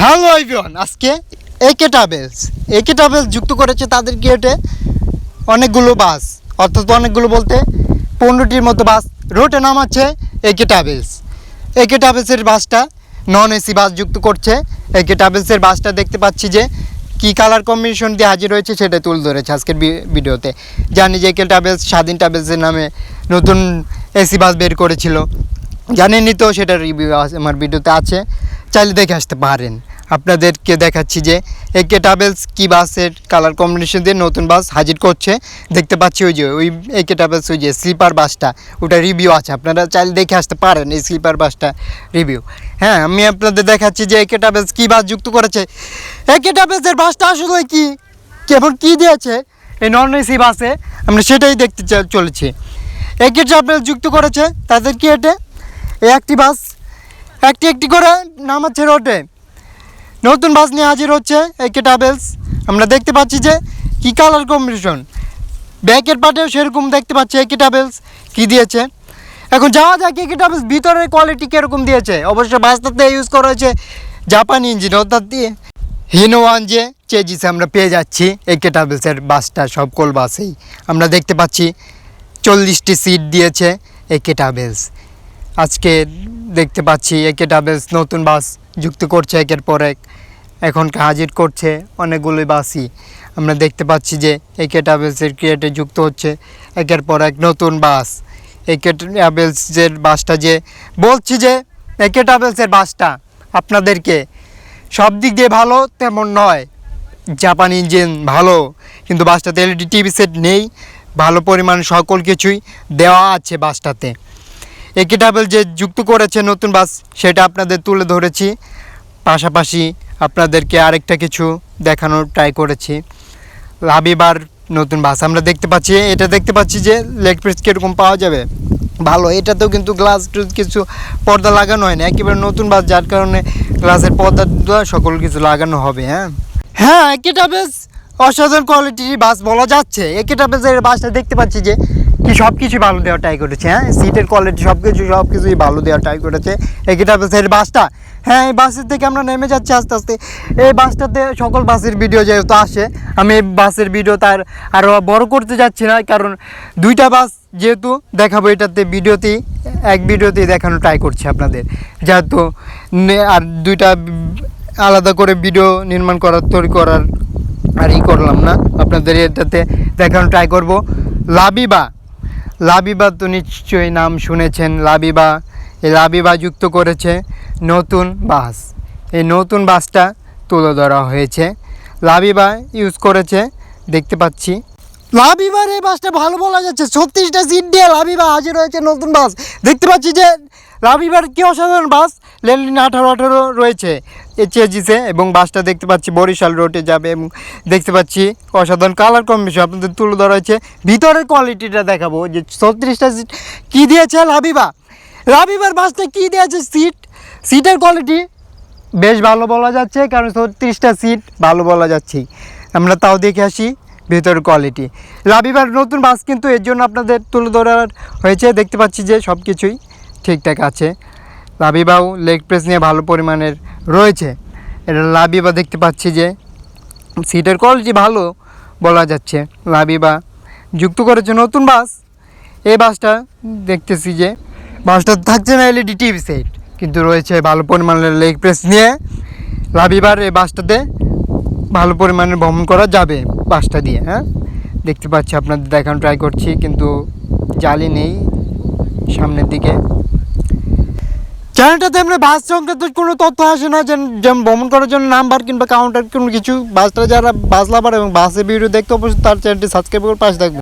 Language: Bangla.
হ্যালো এভরিওয়ান, আজকে একে ট্রাভেলস একে ট্রাভেলস যুক্ত করেছে তাদের গেটে অনেকগুলো বাস। অর্থাৎ অনেকগুলো বলতে পনেরোটির মতো বাস রোটে নামাচ্ছে একে ট্রাভেলস একে ট্রাভেলসের বাসটা নন এসি বাস যুক্ত করছে। একে ট্রাভেলসের বাসটা দেখতে পাচ্ছি যে কী কালার কম্বিনেশন দিয়ে হাজির হয়েছে সেটা তুলে ধরেছে আজকের ভিডিওতে। জানি যে একে ট্রাভেলস স্বাধীন ট্রাভেলসের নামে নতুন এসি বাস বের করেছিল। জানেনই তো সেটা রিভিউ আমার ভিডিওতে আছে। চাইলে দেখে আসতে পারেন। আপনাদেরকে দেখাচ্ছি যে একে ট্রাভেলস কি বাসের কালার কম্বিনেশন দিয়ে নতুন বাস হাজির করছে। দেখতে পাচ্ছি ওই যে, ওই একে ট্রাভেলস ওই যে স্লিপার বাসটা, ওটা রিভিউ আছে। আপনারা চাইলে দেখে আসতে পারেন এই স্লিপার বাসটা রিভিউ হ্যাঁ আমি আপনাদের দেখাচ্ছি যে একে ট্রাভেলস কী বাস যুক্ত করেছে। একে ট্রাভেলসের বাসটা আসলে কি? কেমন কী দিয়েছে? এই নন এসি বাসে আমরা সেটাই দেখতে চলেছি। একে ট্রাভেলস যুক্ত করেছে, তাদের কি এটা? এই একটি বাস, একটি একটি করে নামাচ্ছে রোডে নতুন বাস নিয়ে হাজির হচ্ছে একে ট্রাভেলস আমরা দেখতে পাচ্ছি যে কী কালার কম্বিনেশন ব্যাকের পাটেও সেরকম দেখতে পাচ্ছি একে ট্রাভেলস কী দিয়েছে। এখন যাওয়া যাক একে ট্রাভেলস ভিতরের কোয়ালিটি কীরকম দিয়েছে। অবশ্য বাসটাতে ইউজ করা হয়েছে জাপানি ইঞ্জিন অর্থাৎ দিয়ে হিনো ওয়ান যে চেজিস আমরা পেয়ে যাচ্ছি একে ট্রাভেলসের বাসটা সবকল বাসেই। আমরা দেখতে পাচ্ছি চল্লিশটি সিট দিয়েছে একে ট্রাভেলস আজকে দেখতে পাচ্ছি একে ট্রাভেলস নতুন বাস যুক্ত করছে একের পর এক। এখন হাজির করছে অনেকগুলোই বাসই। আমরা দেখতে পাচ্ছি যে একে ট্রাভেলসের ক্রিয়েটে যুক্ত হচ্ছে একের পর এক নতুন বাস। একে ট্রাভেলসের বাসটা যে, বলছি যে একে ট্রাভেলসের বাসটা আপনাদেরকে সব দিক দিয়ে ভালো তেমন নয়। জাপান ইঞ্জিন ভালো, কিন্তু বাসটাতে এলইডি, টিভি সেট নেই। ভালো পরিমাণ সকল কিছুই দেওয়া আছে বাসটাতে। একে ট্রাভেল যে যুক্ত করেছে নতুন বাস, সেটা আপনাদের তুলে ধরেছি। পাশাপাশি আপনাদেরকে আরেকটা কিছু দেখানোর ট্রাই করেছি। লাবিবার নতুন বাস, আমরা দেখতে পাচ্ছি, এটা দেখতে পাচ্ছি যে লেগ পিস কীরকম পাওয়া যাবে। ভালো, এটাতেও কিন্তু গ্লাস কিছু পর্দা লাগানো হয় না একেবারে নতুন বাস, যার কারণে গ্লাসের পর্দা সকল কিছু লাগানো হবে হ্যাঁ? হ্যাঁ একেটা বেশ অসাধারণ কোয়ালিটির বাস বলা যাচ্ছে। একেটা বেসের বাসটা দেখতে পাচ্ছি যে কি সব কিছু ভালো দেওয়া ট্রাই করেছে হ্যাঁ? সিটের কোয়ালিটি সব কিছু, সব কিছুই ভালো দেওয়া ট্রাই করেছে। একেটা বেসের বাসটা হ্যাঁ এই বাসের থেকে আমরা নেমে যাচ্ছি আস্তে আস্তে। এই বাসটাতে সকল বাসের ভিডিও যেহেতু আসে, আমি এই বাসের ভিডিও তার আরও বড় করতে যাচ্ছি না, কারণ দুইটা বাস যেহেতু দেখাবো এটাতে ভিডিওতেই এক ভিডিওতেই দেখানো ট্রাই করছি আপনাদের। যেহেতু আর দুইটা আলাদা করে ভিডিও নির্মাণ করার, তৈরি করার আর ই করলাম না, আপনাদের এটাতে দেখানো ট্রাই করব। লাবিবা লাবিবা তো নিশ্চয়ই নাম শুনেছেন লাবিবা। এই লাবিবা যুক্ত করেছে নতুন বাস। এই নতুন বাসটা তুলে ধরা হয়েছে। লাবিবা ইউজ করেছে, দেখতে পাচ্ছি। লাবিবার এই বাসটা ভালো বলা যাচ্ছে। ছত্রিশটা সিট দিয়ে লাবিবা হাজির হয়েছে নতুন বাস। দেখতে পাচ্ছি যে লাবিবার কি অসাধারণ বাস। লেনলিন আঠারো আঠারো রয়েছে। চেজিসে এবং বাসটা দেখতে পাচ্ছি বরিশাল রোডে যাবে এবং দেখতে পাচ্ছি অসাধারণ কালার কম্বিনেশন আপনাদের তুলে ধরা হয়েছে। ভিতরের কোয়ালিটিটা দেখাবো। যে ছত্রিশটা সিট কী দিয়েছে লাবিবা লাবিবার বাসটা কী দিয়েছে সিট সিটের কোয়ালিটি বেশ ভালো বলা যাচ্ছে, কারণ ছত্রিশটা সিট ভালো বলা যাচ্ছেই। আমরা তাও দেখে আসি ভেতরের কোয়ালিটি লাবিবার নতুন বাস কিন্তু এর জন্য আপনাদের তুলে ধরার হয়েছে। দেখতে পাচ্ছি যে সব কিছুই ঠিকঠাক আছে। লাবিবাও লেগ প্রেস নিয়ে ভালো পরিমাণের রয়েছে। এটা লাবিবা দেখতে পাচ্ছি যে সিটের কোয়ালিটি ভালো বলা যাচ্ছে। লাবিবা যুক্ত করেছে নতুন বাস। এই বাসটা দেখতেছি যে বাসটা থাকছে না এলইডি টিভি সেট, কিন্তু রয়েছে ভালো পরিমাণের লেগ প্রেস নিয়ে। লাবিবার এই বাসটাতে ভালো পরিমাণে ভ্রমণ করা যাবে বাসটা দিয়ে হ্যাঁ? দেখতে পাচ্ছি, আপনাদের দেখানো ট্রাই করছি, কিন্তু জালি নেই সামনের দিকে। চ্যানেলটাতে আমরা বাস সংক্রান্ত কোনো তথ্য আসে না যেমন ভ্রমণ করার জন্য নাম্বার কিংবা কাউন্টার কোনো কিছু। বাসটা যারা বাস লাভার এবং বাসের ভিডিও দেখতে অবশ্যই তার চ্যানেলটি সাবস্ক্রাইব করে পাশে থাকবে।